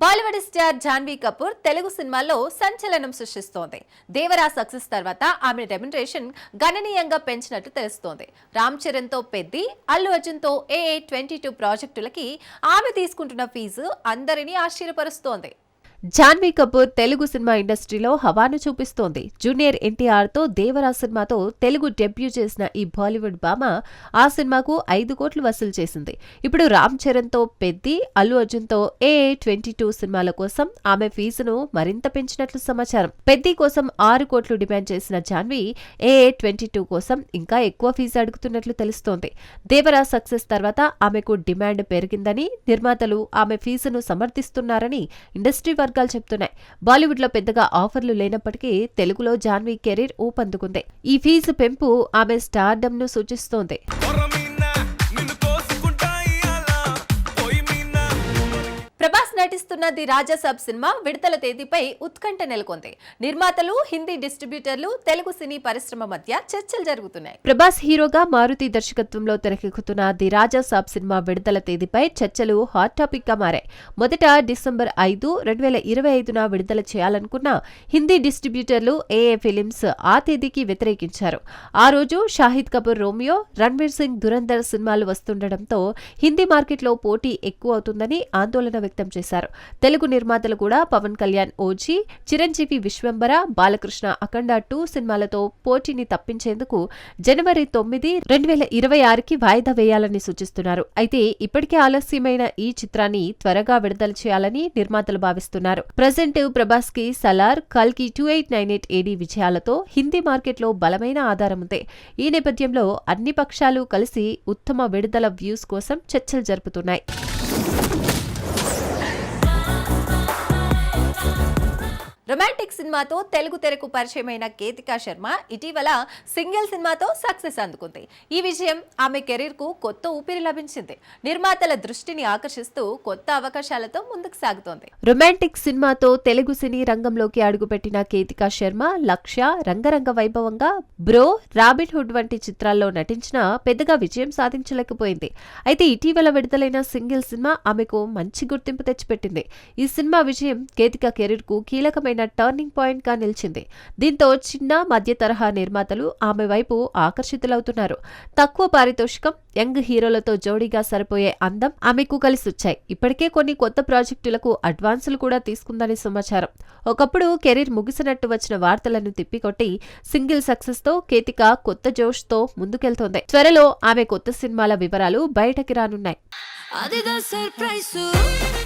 Bollywood star Janhvi Kapoor Telugu సినిమాల్లో సంచలనం సృష్టిస్తోంది. దేవరా సక్సెస్ తర్వాత ఆమె రెమ్యునరేషన్ గణనీయంగా పెంచినట్టు తెలుస్తోంది. రామ్ చరణ్తో పెద్ది అల్లు అర్జున్తో ఏఏ ట్వంటీ టూ ప్రాజెక్టులకి ఆమె తీసుకుంటున్న ఫీజు అందరినీ ఆశ్చర్యపరుస్తోంది. జాన్వీ కపూర్ తెలుగు సినిమా ఇండస్ట్రీలో హవాను చూపిస్తోంది. జూనియర్ ఎన్టీఆర్తో దేవరా సినిమాతో తెలుగు డెబ్యూ చేసిన ఈ బాలీవుడ్ భామ ఆ సినిమాకు ఐదు కోట్లు వసూలు చేసింది. ఇప్పుడు రామ్ చరణ్తో పెద్ది అల్లు అర్జున్తో ఏ ట్వంటీ టూ సినిమాల కోసం ఆమె ఫీజును మరింత పెంచినట్లు సమాచారం. పెద్ది కోసం ఆరు కోట్లు డిమాండ్ చేసిన జాన్వీ ఏ ట్వంటీ టూ కోసం ఇంకా ఎక్కువ ఫీజు అడుగుతున్నట్లు తెలుస్తోంది. దేవరా సక్సెస్ తర్వాత ఆమెకు డిమాండ్ పెరిగిందని నిర్మాతలు ఆమె ఫీజును సమర్థిస్తున్నారని ఇండస్ట్రీ వర్గాలు చెప్తున్నాయి. బాలీవుడ్లో పెద్దగా ఆఫర్లు లేనప్పటికీ తెలుగులో జాన్వీ కెరీర్ ఊపందుకుంది. ఈ ఫీజు పెంపు ఆమె స్టార్డమ్ను సూచిస్తోంది ప్రభాస్ ది రాజా సబ్ సినిమా విడుదల తేదీపై ఉత్కంఠ నెలకొంది. నిర్మాతలు హిందీ డిస్ట్రిబ్యూటర్లు తెలుగు సినీ పరిశ్రమ మధ్య చర్చలు జరుగుతున్నాయి. ప్రభాస్ హీరోగా మారుతి దర్శకత్వంలో తెరకెక్కుతున్న ది రాజాసాబ్ సినిమా విడుదల తేదీపై చర్చలు హాట్ టాపిక్గా మారాయి. మొదట డిసెంబర్ ఐదు రెండు వేల ఇరవై ఐదున విడుదల చేయాలనుకున్న హిందీ డిస్ట్రిబ్యూటర్లు ఏఏ ఫిలిమ్స్ ఆ తేదీకి వ్యతిరేకించారు. ఆ రోజు షాహిద్ కపూర్ రోమియో రణ్వీర్ సింగ్ దురంధర్ సినిమాలు వస్తుండటంతో హిందీ మార్కెట్లో పోటీ ఎక్కువ అవుతుందని ఆందోళన వ్యక్తం చేశారు. తెలుగు నిర్మాతలు కూడా పవన్ కళ్యాణ్ ఓజీ చిరంజీవి విశ్వంబర బాలకృష్ణ అఖండ టూ సినిమాలతో పోటీని తప్పించేందుకు జనవరి తొమ్మిది రెండు వేల ఇరవై ఆరుకి వాయిదా వేయాలని సూచిస్తున్నారు. అయితే ఇప్పటికే ఆలస్యమైన ఈ చిత్రాన్ని త్వరగా విడుదల చేయాలని నిర్మాతలు భావిస్తున్నారు. ప్రజెంట్ ప్రభాస్కి సలార్ కల్కి two eight nine eight AD విజయాలతో హిందీ మార్కెట్లో బలమైన ఆధారం ఉంది. ఈ నేపథ్యంలో అన్ని పక్షాలు కలిసి ఉత్తమ విడుదల వ్యూస్ కోసం చర్చలు జరుపుతున్నాయి. రొమాంటిక్ సినిమాతో తెలుగు తెరకు పరిచయమైన కేతికా శర్మ ఇటీవల సింగిల్ సినిమాతో సక్సెస్ అందుకుంది. ఈ విజయం ఆమె కెరీర్కు కొత్త ఊపిరి లభించింది. నిర్మాతల దృష్టిని ఆకర్షిస్తూ కొత్త అవకాశాలతో ముందుకు సాగుతోంది. రొమాంటిక్ సినిమాతో తెలుగు సినీ రంగంలోకి అడుగుపెట్టిన కేతికా శర్మ లక్ష్య రంగరంగ వైభవంగా బ్రో రాబిన్ హుడ్ వంటి చిత్రాల్లో నటించినా పెద్దగా విజయం సాధించలేకపోయింది. అయితే ఇటీవల విడుదలైన సింగిల్ సినిమా ఆమెకు మంచి గుర్తింపు తెచ్చిపెట్టింది. ఈ సినిమా విజయం కేతికా కెరీర్కు కీలకమైన టర్నింగ్ పాయింట్గా నిలిచింది. దీంతో చిన్న మధ్య తరహా నిర్మాతలు ఆమె వైపు ఆకర్షితులవుతున్నారు. తక్కువ పారితోషికం యంగ్ హీరోలతో జోడీగా సరిపోయే అందం ఆమెకు కలిసొచ్చాయి. ఇప్పటికే కొన్ని కొత్త ప్రాజెక్టులకు అడ్వాన్సులు కూడా తీసుకుందని సమాచారం. ఒకప్పుడు కెరీర్ ముగిసినట్టు వచ్చిన వార్తలను తిప్పికొట్టి సింగిల్ సక్సెస్తో కేతిక కొత్త జోష్తో ముందుకెళ్తోంది. త్వరలో ఆమె కొత్త సినిమాల వివరాలు బయటకి రానున్నాయి. సర్ప్రైజ్.